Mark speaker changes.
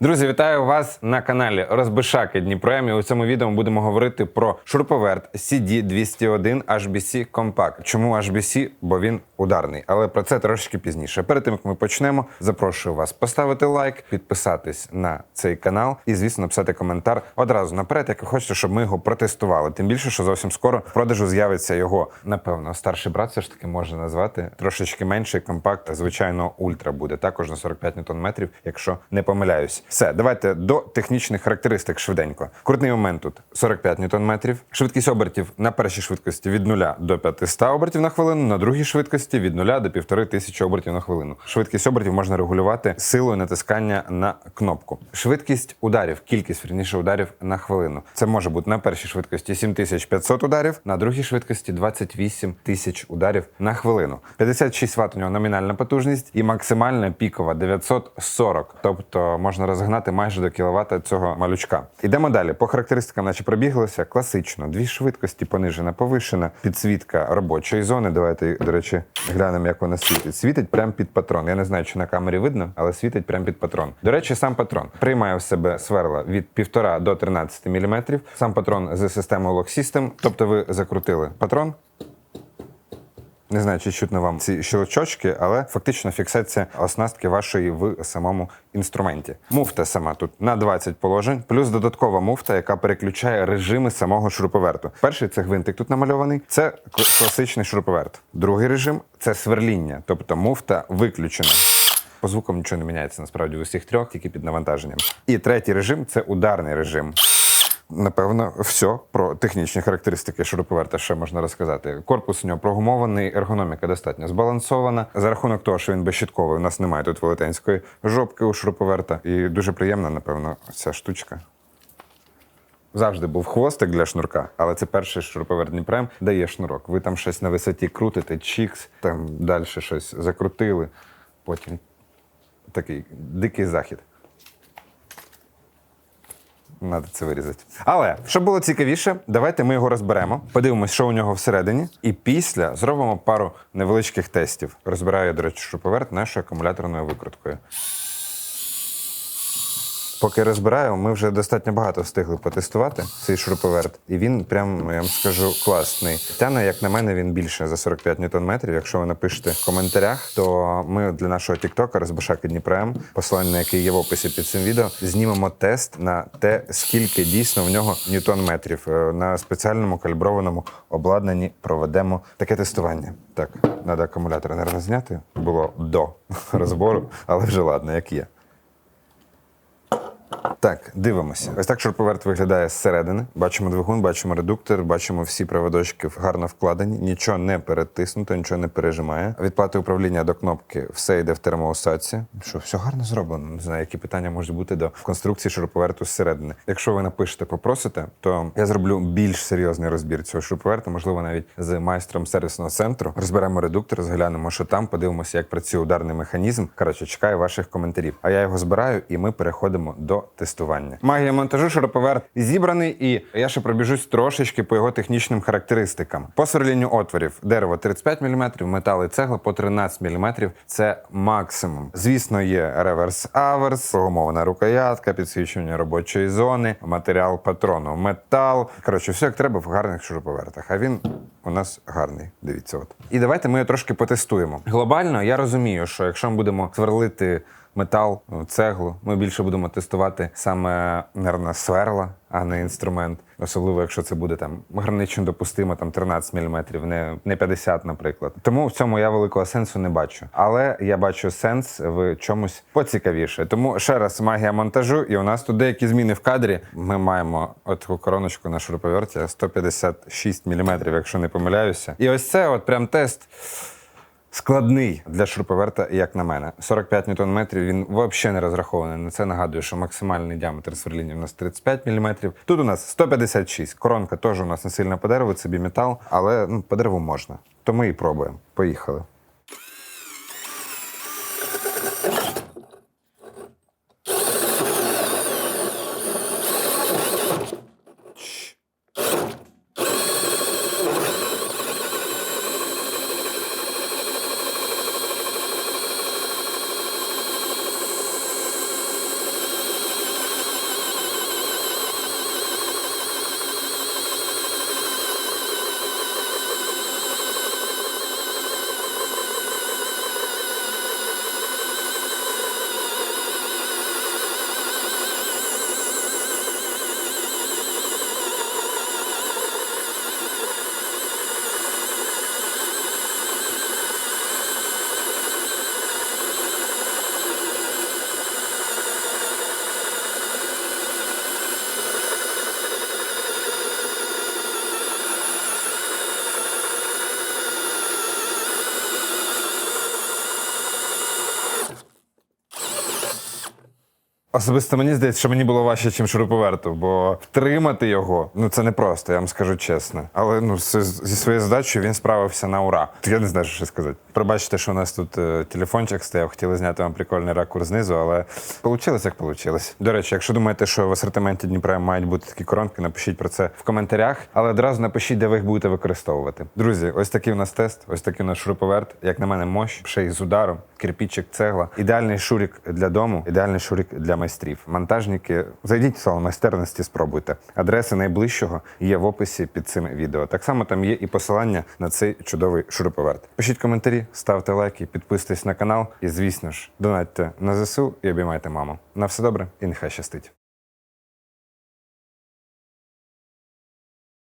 Speaker 1: Друзі, вітаю вас на каналі Розбишаки Дніпром. І у цьому відео ми будемо говорити про шуруповерт CD201 HBC Compact. Чому HBC? Бо він ударний, але про це трошки пізніше. Перед тим як ми почнемо, запрошую вас поставити лайк, підписатись на цей канал і, звісно, написати коментар одразу наперед, як ви хочете, щоб ми його протестували. Тим більше, що зовсім скоро в продажу з'явиться його, напевно, старший брат, все ж таки можна назвати. Трошечки менший компакт, звичайно, ультра буде також на 45 Нм, якщо не помиляюсь. Все, давайте до технічних характеристик швиденько. Крутний момент тут 45 Нм, швидкість обертів на першій швидкості від 0 до 500 обертів на хвилину, на другій швидкості від 0 до 1500 обертів на хвилину. Швидкість обертів можна регулювати силою натискання на кнопку. Швидкість ударів, кількість вірніше ударів на хвилину. Це може бути на першій швидкості 7500 ударів, на другій швидкості 28 тисяч ударів на хвилину. 56 Вт у нього номінальна потужність і максимальна пікова 940. Тобто можна розгнати майже до кіловата цього малючка. Ідемо далі. По характеристикам, наче пробіглося, класично. Дві швидкості, понижена, повишена, підсвітка робочої зони. Давайте, до речі, глянемо, як вона світить. Світить прямо під патрон. Я не знаю, чи на камері видно, але світить прямо під патрон. До речі, сам патрон приймає в себе сверла від 1,5 до 13 мм. Сам патрон з системою Lock System. Тобто ви закрутили патрон. Не знаю, чи чутно вам ці щелчочки, але фактично фіксація оснастки вашої в самому інструменті. Муфта сама тут на 20 положень, плюс додаткова муфта, яка переключає режими самого шуруповерту. Перший це гвинтик тут намальований. Це кл- класичний шуруповерт. Другий режим це сверління, тобто муфта виключена. По звукам нічого не міняється насправді в усіх трьох, тільки під навантаженням. І третій режим це ударний режим. Напевно, все про технічні характеристики шуруповерта ще можна розказати. Корпус у нього прогумований, ергономіка достатньо збалансована. За рахунок того, що він безщитковий, у нас немає тут велетенської жопки у шуруповерта. І дуже приємна, напевно, ця штучка. Завжди був хвостик для шнурка, але це перший шуруповерт Дніпрем дає шнурок. Ви там щось на висоті крутите, чікс, там далі щось закрутили. Потім такий дикий захід. Надо це вирізати. Але щоб було цікавіше, давайте ми його розберемо, подивимось, що у нього всередині, і після зробимо пару невеличких тестів. Розбираю, до речі, шуповерт нашою акумуляторною викруткою. Поки розбираю, ми вже достатньо багато встигли потестувати цей шуруповерт, і він прям, я вам скажу, класний. Тяне, як на мене, він більше за 45 ньютон-метрів. Якщо ви напишете в коментарях, то ми для нашого тіктока розбишаки Дніпрем, посилання на який є в описі під цим відео, знімемо тест на те, скільки дійсно в нього ньютон-метрів. Е, На спеціальному каліброваному обладнанні проведемо таке тестування. Так, треба акумулятор наверное, зняти. Було до розбору, але вже ладно, як є. Так, дивимося. Ось так шуруповерт виглядає зсередини. Бачимо двигун, бачимо редуктор, бачимо всі проводочки гарно вкладені, нічого не перетиснуто, нічого не пережимає. Від плати управління до кнопки все йде в термоусадці. Що все гарно зроблено. Не знаю, які питання можуть бути до конструкції шуруповерту зсередини. Якщо ви напишете, попросите, то я зроблю більш серйозний розбір цього шуруповерта, можливо, навіть з майстром сервісного центру. Розберемо редуктор, зглянемо, що там, подивимося, як працює ударний механізм. Коротше, чекаю ваших коментарів. А я його збираю, і ми переходимо до тестування. Магія монтажу шуруповерт зібраний, і я ще пробіжусь трошечки по його технічним характеристикам. По сверлінню отворів дерево 35 мм, метал і цегла по 13 мм. Це максимум. Звісно, є реверс аверс, прогумована рукоятка, підсвічування робочої зони, матеріал патрону, метал. Коротше, все як треба в гарних шуруповертах. А він у нас гарний. Дивіться, от. І давайте ми його трошки потестуємо. Глобально я розумію, що якщо ми будемо сверлити метал, цеглу. Ми більше будемо тестувати саме наверно, сверла, а не інструмент. Особливо, якщо це буде там гранично допустимо, там 13 мм, не, не 50, наприклад. Тому в цьому я великого сенсу не бачу. Але я бачу сенс в чомусь поцікавіше. Тому ще раз магія монтажу, і у нас тут деякі зміни в кадрі. Ми маємо от таку короночку на шуруповерті 156 мм, якщо не помиляюся. І ось це от прям тест. Складний для шуруповерта, як на мене. 45 Нм він взагалі не розрахований. На це нагадую, що максимальний діаметр сверління у нас 35 мм. Тут у нас 156. Коронка теж у нас не сильно по дереву, це біметал, але ну, по дереву можна. То ми і пробуємо. Поїхали. Особисто мені здається, що мені було важче, ніж шуруповерту, бо втримати його ну це не просто, я вам скажу чесно. Але ну зі своєю задачею він справився на ура. Я не знаю, що сказати. Пробачте, що у нас тут е, телефончик стояв, хотіли зняти вам прикольний ракурс знизу, але вийшло, як вийшло. До речі, якщо думаєте, що в асортименті Дніпра мають бути такі коронки, напишіть про це в коментарях, але одразу напишіть, де ви їх будете використовувати. Друзі, ось такий у нас тест, ось такий у нас шуруповерт. Як на мене, мощ, ще й з ударом, кирпічик, цегла. Ідеальний шурік для дому, ідеальний шурік для майстрів. Монтажники, зайдіть в салон майстерності, спробуйте. Адреси найближчого є в описі під цим відео. Так само там є і посилання на цей чудовий шуруповерт. Пишіть коментарі, ставте лайки, підписуйтесь на канал і, звісно ж, донатьте на ЗСУ і обіймайте маму. На все добре і нехай щастить.